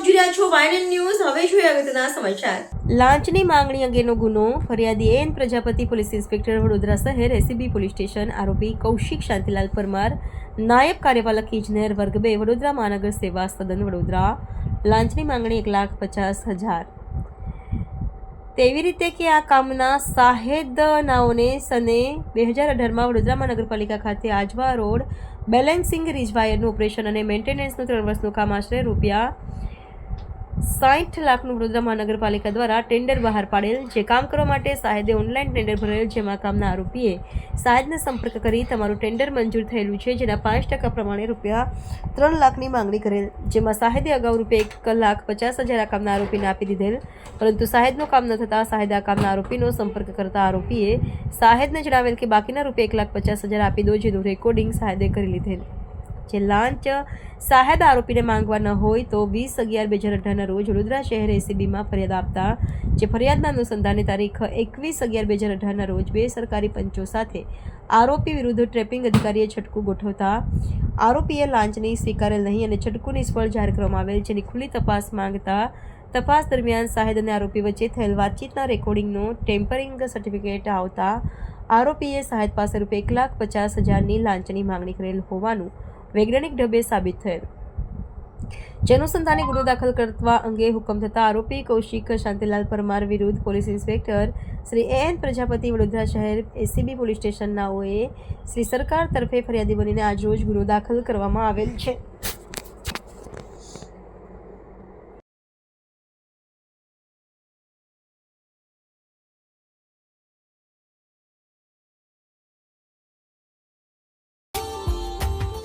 જોઈ રહ્યા છો વાયનન ન્યૂઝ. હવે જોઈએ અગત્યના સમાચાર. લાંચની માંગણી અંગેનો ગુનો. ફરિયાદી N Prajapati, police inspector Vadodara શહેર, એસીબી પોલીસ સ્ટેશન, આરોપી કૌશિક શાંતિલાલ પરમાર, નાયબ કાર્યપાલક ઇજનેર વર્ગ બે, વડોદરા મહાનગર સેવા સદન વડોદરા. લાંચની માંગણી એક લાખ પચાસ હજાર. તેવી રીતે કે આ કામના સાહેદનાઓને સને બે હજાર અઢારમાં વડોદરા મહાનગરપાલિકા ખાતે આજવા રોડ, બેલેન્સિંગ રિજવાયરનું ઓપરેશન અને મેન્ટેનન્સનું ત્રણ વર્ષનું કામ આશરે રૂપિયા સાઠ લાખનું વડોદરા મહાનગરપાલિકા દ્વારા ટેન્ડર બહાર પાડેલ, જે કામ કરવા માટે સાહેદે ઓનલાઈન ટેન્ડર ભરેલ, જેમાં કામના આરોપીએ સાહેદને સંપર્ક કરી તમારું ટેન્ડર મંજૂર થયેલું છે, જેના પાંચ ટકા પ્રમાણે રૂપિયા ત્રણ લાખની માંગણી કરેલ, જેમાં સાહેદે અગાઉ રૂપિયા એક લાખ પચાસ હજાર આ કામના આરોપીને આપી દીધેલ. પરંતુ સાહેદનું કામ ન થતાં સાહેદે આ કામના આરોપીનો સંપર્ક કરતા આરોપીએ સાહેદને જણાવેલ કે બાકીના રૂપિયા એક લાખ પચાસ હજાર આપી દો, જેનું રેકોર્ડિંગ સાહેદે કરી લીધેલ. જે લાંચ સાહેબ આરોપીને માંગવા ન હોય તો વીસ અગિયાર બે હજાર અઢારના રોજ વડોદરા શહેર એસીબીમાં ફરિયાદ આપતા જે ફરિયાદના અનુસંધાને તારીખ એકવીસ અગિયાર બે હજાર અઢારના રોજ બે સરકારી પંચો સાથે આરોપી વિરુદ્ધ ટ્રેપિંગ અધિકારીએ છટકું ગોઠવતા આરોપીએ લાંચની સ્વીકારેલ નહીં અને છટકું નિષ્ફળ જાહેર કરવામાં આવેલ જેની ખુલ્લી તપાસ માંગતા તપાસ દરમિયાન સાહેદ અને આરોપી વચ્ચે થયેલ વાતચીતના રેકોર્ડિંગનું ટેમ્પરિંગ સર્ટિફિકેટ આવતા આરોપીએ સાહેદ પાસે રૂપિયા એક લાખ પચાસ હજારની લાંચની માંગણી કરેલ હોવાનું વૈજ્ઞાનિક ઢબે સાબિત થયેલ. જે અનુસંધાને ગુનો દાખલ કરવા અંગે હુકમ થતા આરોપી કૌશિક શાંતિલાલ પરમાર વિરુદ્ધ police inspector Shri A N Prajapati Vadodara શહેર એસીબી પોલીસ સ્ટેશનનાઓએ શ્રી સરકાર તરફે ફરિયાદી બનીને આજરોજ ગુનો દાખલ કરવામાં આવેલ છે.